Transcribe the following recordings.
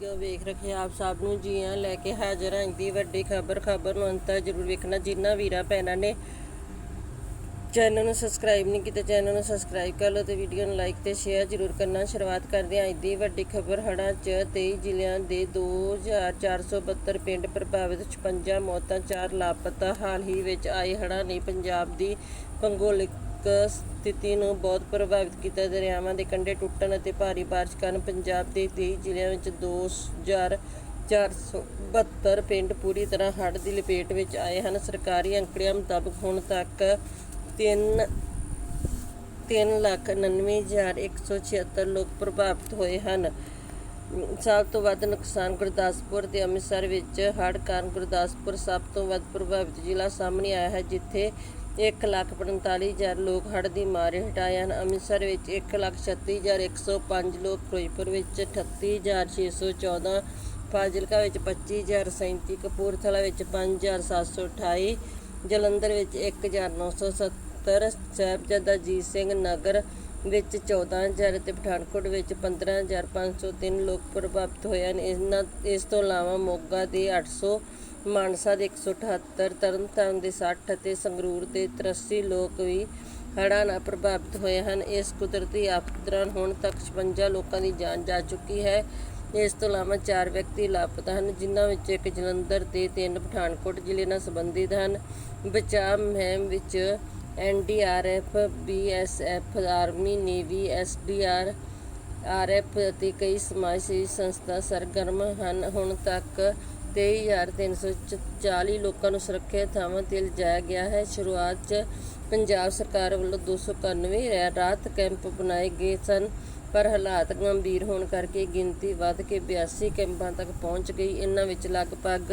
Video ਵੇਖ ਰਹੇ ਆਪ ਸਭ ਨੂੰ ਜੀ ਆਇਆਂ ਲੈ ਕੇ ਹਾਜ਼ਰ ਹਾਂ ਦੀ ਵੱਡੀ ਖਬਰ ਖਬਰ ਨੂੰ ਅੰਤ ਤੱਕ ਜ਼ਰੂਰ ਵੇਖਣਾ। ਜਿਨ੍ਹਾਂ ਵੀਰਾਂ ਭੈਣਾਂ ਨੇ ਚੈਨਲ ਨੂੰ ਸਬਸਕ੍ਰਾਈਬ ਨਹੀਂ ਕੀਤਾ, ਚੈਨਲ ਨੂੰ ਸਬਸਕ੍ਰਾਈਬ ਕਰ ਲਓ ਤੇ ਵੀਡੀਓ ਨੂੰ ਲਾਈਕ ਤੇ ਸ਼ੇਅਰ ਜ਼ਰੂਰ ਕਰਨਾ। ਸ਼ੁਰੂਆਤ ਕਰਦੇ ਹਾਂ ਅੱਜ ਦੀ ਵੱਡੀ ਖਬਰ ਹੜ੍ਹਾਂ 'ਚ। 23 ਜ਼ਿਲ੍ਹਿਆਂ ਦੇ 2472 ਪਿੰਡ ਪ੍ਰਭਾਵਿਤ 56 ਮੌਤਾਂ 4 ਲਾਪਤਾ ਹਾਲ ਹੀ ਵਿੱਚ ਆਏ ਹੜਾਂ ਨੇ ਪੰਜਾਬ ਦੀ ਭੂਗੋਲਿਕ ਸਥਿਤੀ ਨੂੰ ਬਹੁਤ ਪ੍ਰਭਾਵਿਤ ਕੀਤਾ ਦਰਿਆਵਾਂ ਦੇ ਕੰਢੇ ਟੁੱਟਣ ਅਤੇ ਭਾਰੀ ਬਾਰਿਸ਼ ਕਾਰਨ ਪੰਜਾਬ ਦੇ 23 ਜ਼ਿਲ੍ਹਿਆਂ ਵਿੱਚ 2472 ਪਿੰਡ ਪੂਰੀ ਤਰ੍ਹਾਂ ਹੜ੍ਹ ਦੀ ਲਪੇਟ ਵਿੱਚ ਆਏ ਹਨ। ਸਰਕਾਰੀ ਅੰਕੜਿਆਂ ਮੁਤਾਬਕ ਹੁਣ ਤੱਕ 3 ਤਿੰਨ ਲੱਖ ਉਣਾਨਵੇਂ ਹਜ਼ਾਰ ਇੱਕ ਸੌ ਛਿਅੱਤਰ ਲੋਕ ਪ੍ਰਭਾਵਿਤ ਹੋਏ ਹਨ। ਸਭ ਤੋਂ ਵੱਧ ਨੁਕਸਾਨ ਗੁਰਦਾਸਪੁਰ ਤੇ ਅੰਮ੍ਰਿਤਸਰ ਵਿੱਚ ਹੜ੍ਹ ਕਾਰਨ ਗੁਰਦਾਸਪੁਰ ਸਭ ਤੋਂ ਵੱਧ ਪ੍ਰਭਾਵਿਤ ਜ਼ਿਲ੍ਹਾ ਸਾਹਮਣੇ ਆਇਆ ਹੈ, ਜਿੱਥੇ ਇੱਕ ਲੱਖ ਪੰਤਾਲੀ ਹਜ਼ਾਰ ਲੋਕ ਹੜ੍ਹ ਦੀ ਮਾਰ ਹਟਾਏ ਹਨ। ਅੰਮ੍ਰਿਤਸਰ ਵਿੱਚ ਇੱਕ ਲੱਖ ਛੱਤੀ ਹਜ਼ਾਰ ਇੱਕ ਸੌ ਪੰਜ ਲੋਕ, ਫਿਰੋਜ਼ਪੁਰ ਵਿੱਚ ਅਠੱਤੀ ਹਜ਼ਾਰ ਛੇ ਸੌ ਚੌਦਾਂ, ਫਾਜ਼ਿਲਕਾ ਵਿੱਚ ਪੱਚੀ ਹਜ਼ਾਰ ਸੈਂਤੀ, ਕਪੂਰਥਲਾ ਵਿੱਚ ਪੰਜ ਹਜ਼ਾਰ ਸੱਤ ਸੌ ਅਠਾਈ, ਜਲੰਧਰ ਵਿੱਚ ਇੱਕ ਹਜ਼ਾਰ ਨੌ ਸੌ ਸੱਤਰ, ਸਾਹਿਬਜ਼ਾਦਾ ਅਜੀਤ ਸਿੰਘ ਨਗਰ ਵਿੱਚ 14000 ਅਤੇ ਪਠਾਨਕੋਟ ਵਿੱਚ 15503 ਲੋਕ ਪ੍ਰਭਾਵਿਤ ਹੋਏ ਹਨ। ਇਹਨਾਂ, ਇਸ ਤੋਂ ਇਲਾਵਾ ਮੋਗਾ ਦੇ 800 ਮਾਨਸਾ ਦੇ 178 ਤਰਨਤਾਰਨ ਦੇ 60 ਅਤੇ ਸੰਗਰੂਰ ਦੇ 83 ਲੋਕ ਵੀ ਹੜ੍ਹਾਂ ਨਾਲ ਪ੍ਰਭਾਵਿਤ ਹੋਏ ਹਨ। ਇਸ ਕੁਦਰਤੀ ਆਫਤ ਦੌਰਾਨ ਹੁਣ ਤੱਕ 56 ਲੋਕਾਂ ਦੀ ਜਾਨ ਜਾ ਚੁੱਕੀ ਹੈ। ਇਸ ਤੋਂ ਇਲਾਵਾ ਚਾਰ ਵਿਅਕਤੀ ਲਾਪਤਾ ਹਨ, ਜਿਨ੍ਹਾਂ ਵਿੱਚ ਇੱਕ ਜਲੰਧਰ ਤੇ ਤਿੰਨ ਪਠਾਨਕੋਟ ਜ਼ਿਲ੍ਹੇ ਨਾਲ ਸੰਬੰਧਿਤ ਹਨ। ਬਚਾਅ ਮੁਹਿੰਮ ਵਿੱਚ N D R F, B NDRF BSF army, navy, S D R R RF ਅਤੇ ਕਈ ਸਮਾਜ ਸੇਵੀ ਸੰਸਥਾ ਸਰਗਰਮ ਹਨ। ਹੁਣ ਤੱਕ 23340 ਲੋਕਾਂ ਨੂੰ ਸੁਰੱਖਿਅਤ ਥਾਵਾਂ ਤੇ ਲਿਜਾਇਆ ਗਿਆ ਹੈ। ਸ਼ੁਰੂਆਤ 'ਚ ਪੰਜਾਬ ਸਰਕਾਰ ਵੱਲੋਂ 291 ਰਾਤ ਕੈਂਪ ਬਣਾਏ ਗਏ ਸਨ, ਪਰ ਹਾਲਾਤ ਗੰਭੀਰ ਹੋਣ ਕਰਕੇ ਗਿਣਤੀ ਵੱਧ ਕੇ 82 ਕੈਂਪਾਂ ਤੱਕ ਪਹੁੰਚ ਗਈ। ਇਹਨਾਂ ਵਿੱਚ ਲਗਭਗ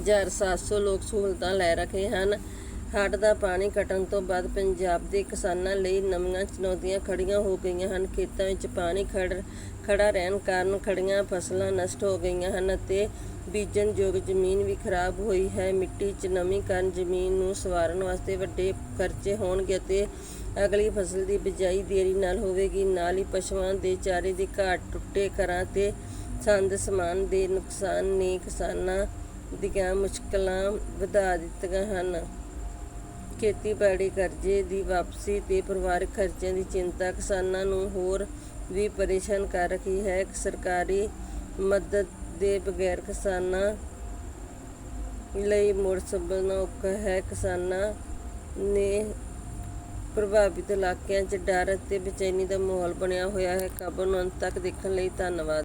3700 ਲੋਕ ਸਹੂਲਤਾਂ ਲੈ ਰਹੇ ਹਨ। ਹੜ੍ਹ ਦਾ ਪਾਣੀ ਘਟਣ ਤੋਂ ਬਾਅਦ ਪੰਜਾਬ ਦੇ ਕਿਸਾਨਾਂ ਲਈ ਨਵੀਆਂ ਚੁਣੌਤੀਆਂ ਖੜੀਆਂ ਹੋ ਗਈਆਂ ਹਨ। ਖੇਤਾਂ ਵਿੱਚ ਪਾਣੀ ਖੜ ਖੜਾ ਰਹਿਣ ਕਾਰਨ ਖੜੀਆਂ ਫਸਲਾਂ ਨਸ਼ਟ ਹੋ ਗਈਆਂ ਹਨ ਅਤੇ ਬੀਜਣ ਯੋਗ ਜ਼ਮੀਨ ਵੀ ਖਰਾਬ ਹੋਈ ਹੈ। ਮਿੱਟੀ 'ਚ ਨਮੀ ਕਾਰਨ ਜ਼ਮੀਨ ਨੂੰ ਸਵਾਰਨ ਵਾਸਤੇ ਵੱਡੇ ਖਰਚੇ ਹੋਣਗੇ ਅਤੇ ਅਗਲੀ ਫਸਲ ਦੀ ਬਿਜਾਈ ਦੇਰੀ ਨਾਲ ਹੋਵੇਗੀ। ਨਾਲ ਹੀ ਪਸ਼ੂਆਂ ਦੇ ਚਾਰੇ ਦੀ ਘਾਟ, ਟੁੱਟੇ ਘਰਾਂ ਤੇ ਸੰਦ ਸਮਾਨ ਦੇ ਨੁਕਸਾਨ ਨੇ ਕਿਸਾਨਾਂ ਦੀਆਂ ਮੁਸ਼ਕਲਾਂ ਵਧਾ ਦਿੱਤੀਆਂ ਹਨ। ਖੇਤੀਬਾੜੀ ਕਰਜ਼ੇ ਦੀ ਵਾਪਸੀ ਤੇ ਪਰਿਵਾਰਕ ਖਰਚਿਆਂ ਦੀ ਚਿੰਤਾ ਕਿਸਾਨਾਂ ਨੂੰ ਹੋਰ ਵੀ ਪਰੇਸ਼ਾਨ ਕਰ ਰਹੀ ਹੈ। ਸਰਕਾਰੀ ਮਦਦ ਦੇ ਬਗੈਰ ਕਿਸਾਨਾਂ ਲਈ ਮੁੜ ਸੰਭਲਣਾ ਔਖਾ ਹੈ। ਕਿਸਾਨਾਂ ਨੇ ਪ੍ਰਭਾਵਿਤ ਇਲਾਕਿਆਂ 'ਚ ਡਰ ਅਤੇ ਬੇਚੈਨੀ ਦਾ ਮਾਹੌਲ ਬਣਿਆ ਹੋਇਆ ਹੈ। ਖਬਰ ਨੂੰ ਅੰਤ ਤੱਕ ਦੇਖਣ ਲਈ ਧੰਨਵਾਦ।